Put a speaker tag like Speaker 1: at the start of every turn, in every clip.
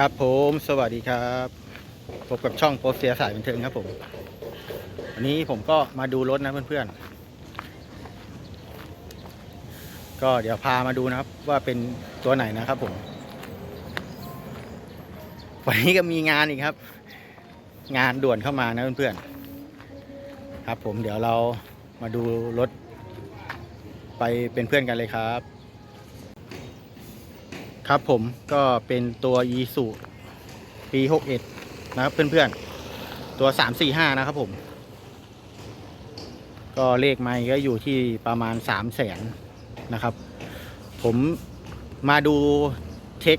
Speaker 1: ครับผมสวัสดีครับพบกับช่องโปรเซียสายบันเทิงครับผม วันนี้ผมก็มาดูรถนะเพื่อนๆ ก็เดี๋ยวพามาดูนะครับ ว่าเป็นตัวไหนนะครับผม วันนี้ก็มีงานอีกครับ งานด่วนเข้ามานะเพื่อนๆ ครับผมเดี๋ยวเรามาดูรถ ไปเป็นเพื่อนกันเลยครับ ครับผมก็เป็นตัวยีสุปี 61 นะครับเพื่อนๆ ตัว 345 นะครับผม ก็เลขไม่ก็อยู่ที่ประมาณ 3 0 0แสนนะครับ ผมมาดูเช็ค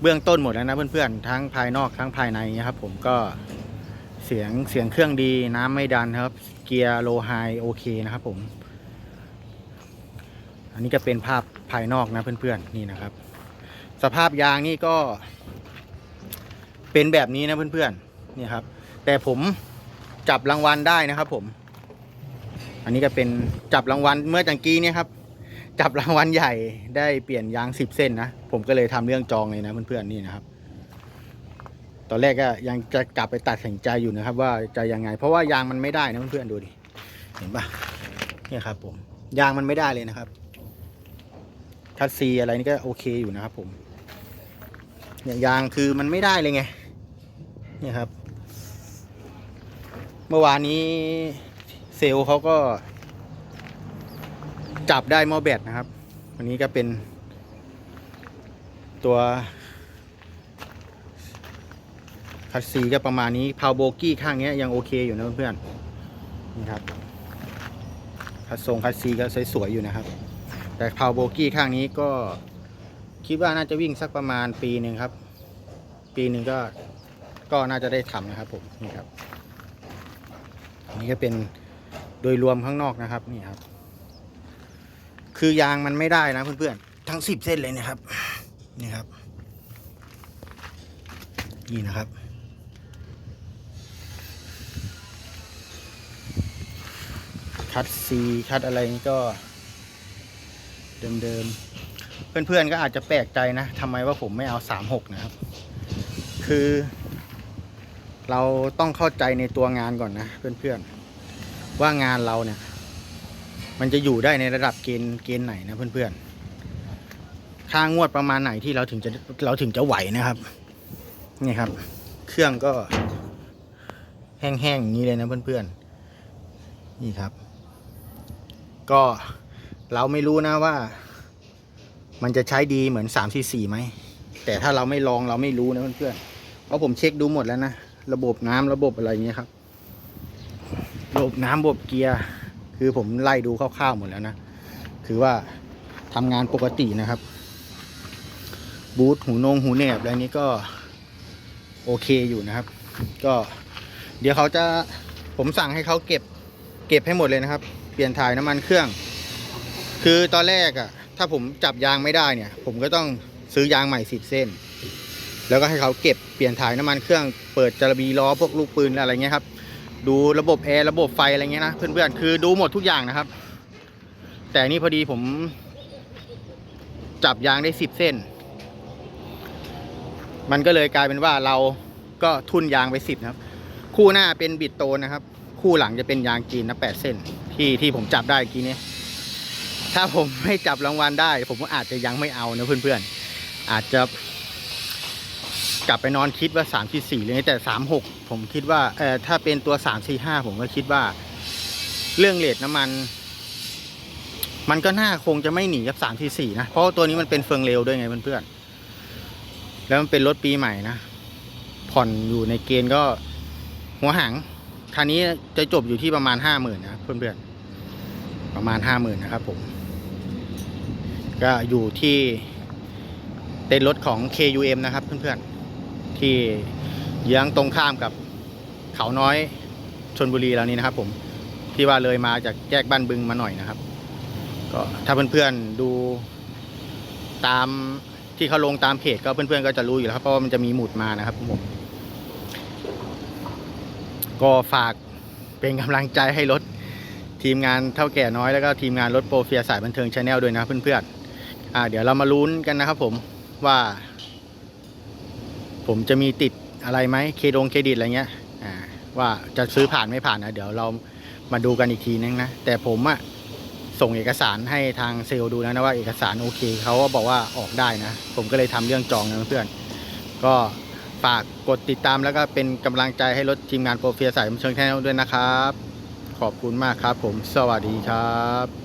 Speaker 1: เบื้องต้นหมดแล้วนะเพื่อนๆ ทั้งภายนอกทั้งภายในนะครับผมก็เสียงเสียงเครื่องดีน้ำไม่ดันครับ เกียร์โลไฮโอเคนะครับผม อันนี้ก็เป็นภาพภายนอกนะเพื่อนๆนี่นะครับ สภาพยางนี่ก็เป็นแบบนี้นะเพื่อนๆนี่ครับ แต่ผมจับรางวัลได้นะครับ ผม อันนี้ก็เป็นจับรางวัลเมื่อจังกี้เนี่ยครับ จับรางวัลใหญ่ได้เปลี่ยนยางสิบเส้นนะผมก็เลยทำเรื่องจองเลยนะเพื่อนๆนี่นะครับ ตอนแรกก็ยังจะกลับไปตัดสินใจอยู่นะครับ ว่าจะยังไง เพราะว่ายางมันไม่ได้นะเพื่อนๆดูดิเห็นปะเนี่ยครับ ผมยางมันไม่ได้เลยนะครับ คัสซีอะไรนี่ก็โอเคอยู่นะครับผมเนี่ยยางคือมันไม่ได้เลยไงเนี่ยครับ เมื่อวานนี้เซลล์เขาก็ จับได้มอแบตนะครับ วันนี้ก็เป็น ตัวคัสซีก็ประมาณนี้พาวโบกี้ข้างนี้ยยังโอเคอยู่นะเพื่อนๆนี่ครับคัสทรงคัสซีก็สวยๆอยู่นะครับ แต่พาวโบกี้ข้างนี้ก็คิดว่าน่าจะวิ่งสักประมาณปีหนึ่งครับ ปีหนึ่งก็ก็น่าจะได้ทำนะครับผมนี่ครับนนี้ก็เป็นโดยรวมข้างนอกนะครับนี่ครับ คือยางมันไม่ได้นะเพื่อนๆทั้งสิบเส้นเลยนะครับ นี่ครับ นี่นะครับคัดซีคัดอะไรนี่ก็ เดิมๆ เพื่อนๆก็อาจจะแปลกใจนะทำไมว่าผมไม่เอา 36 นะครับ คือ เราต้องเข้าใจในตัวงานก่อนนะ เพื่อนๆ ว่างานเราเนี่ย มันจะอยู่ได้ในระดับเกณฑ์เกณฑ์ไหนนะเพื่อนๆ ค่างวดประมาณไหนที่เราถึงจะเราถึงจะไหวนะครับ นี่ครับ เครื่องก็แห้งๆอย่างนี้เลยนะเพื่อนๆ นี่ครับ ก็ เราไม่รู้นะว่า มันจะใช้ดีเหมือนสามสี่สี่ไหม แต่ถ้าเราไม่ลองเราไม่รู้นะเพื่อนๆเพราะผมเช็คดูหมดแล้วนะ ระบบน้ำระบบอะไรเงี้ยครับ ระบบน้ำระบบเกียร์ คือผมไล่ดูคร่าวๆหมดแล้วนะ คือว่าทำงานปกตินะครับ บูทหูนงหูแหนบอะไรนี้ก็โอเคอยู่นะครับ ก็เดี๋ยวเขาจะผมสั่งให้เขาเก็บ เก็บให้หมดเลยนะครับ เปลี่ยนถ่ายน้ำมันเครื่อง คือตอนแรกอะถ้าผมจับยางไม่ได้เนี่ย ผมก็ต้องซื้อยางใหม่สิบเส้น แล้วก็ให้เขาเก็บเปลี่ยนถ่ายน้ำมันเครื่องเปิดจระบีล้อพวกลูกปืนอะไรเงี้ยครับ ดูระบบแอร์ระบบไฟอะไรเงี้ยนะเพื่อนๆคือดูหมดทุกอย่างนะครับ แต่นี่พอดีผม จับยางได้สิบเส้น มันก็เลยกลายเป็นว่าเราก็ทุนยางไปสิบนะครับ คู่หน้าเป็นบิดโตนนะครับ คู่หลังจะเป็นยางจีนนะแปดเส้น ที่ที่ผมจับได้กี้นี้ ถ้าผมไม่จับรางวัลได้ ผมก็อาจจะยังไม่เอานะเพื่อนๆ อาจจะ กลับไปนอนคิดว่าสามที่สี่เลยแต่สามหกผมคิดว่าเออถ้าเป็นตัวสามสี่ห้าผมก็คิดว่า เรื่องเลทน้ำมัน มันก็น่าคงจะไม่หนีกับสามที่สี่นะ เพราะตัวนี้มันเป็นเฟืองเร็วด้วยไงเพื่อนๆ แล้วมันเป็นรถปีใหม่นะผ่อนอยู่ในเกณฑ์ก็หัวหางคันนี้จะจบอยู่ที่ประมาณห้าหมื่นนะเพื่อนๆประมาณห้าหมื่นนะครับผม ก็อยู่ที่เต็นท์รถของ KUM นะครับเพื่อนๆ ที่เยื้องตรงข้ามกับเขาน้อยชนบุรีแล้วนี้นะครับ ผมที่ว่าเลยมาจากแยกบ้านบึงมาหน่อยนะครับ ก็ถ้าเพื่อนๆดูตามที่เขาลงตามเพจก็เพื่อนๆก็จะรู้อยู่แล้วครับเพราะว่ามันจะมีหมุดมานะครับผมก็ฝากเป็นกำลังใจให้รถทีมงานเท่าแก่น้อยแล้วก็ทีมงานรถโปรเฟียสายบันเทิงชาแนลด้วยนะเพื่อนๆ อ่าเดี๋ยวเรามาลุ้นกันนะครับผมว่า ผมจะมีติดอะไรไหมเครดงเครดิตอะไรเงี้ยอ่าว่าจะซื้อผ่านไม่ผ่านนะเดี๋ยวเรามาดูกันอีกทีนึงนะ แต่ผมอะส่งเอกสารให้ทางเซลล์ดูนะนะว่าเอกสารโอเคเขาก็บอกว่าออกได้นะ ผมก็เลยทำเรื่องจองนะเพื่อนก็ฝากกดติดตามแล้วก็เป็นกำลังใจให้รถทีมงานโปรเฟียสายบันเชิงแชนลด้วยนะครับ ขอบคุณมากครับผมสวัสดีครับ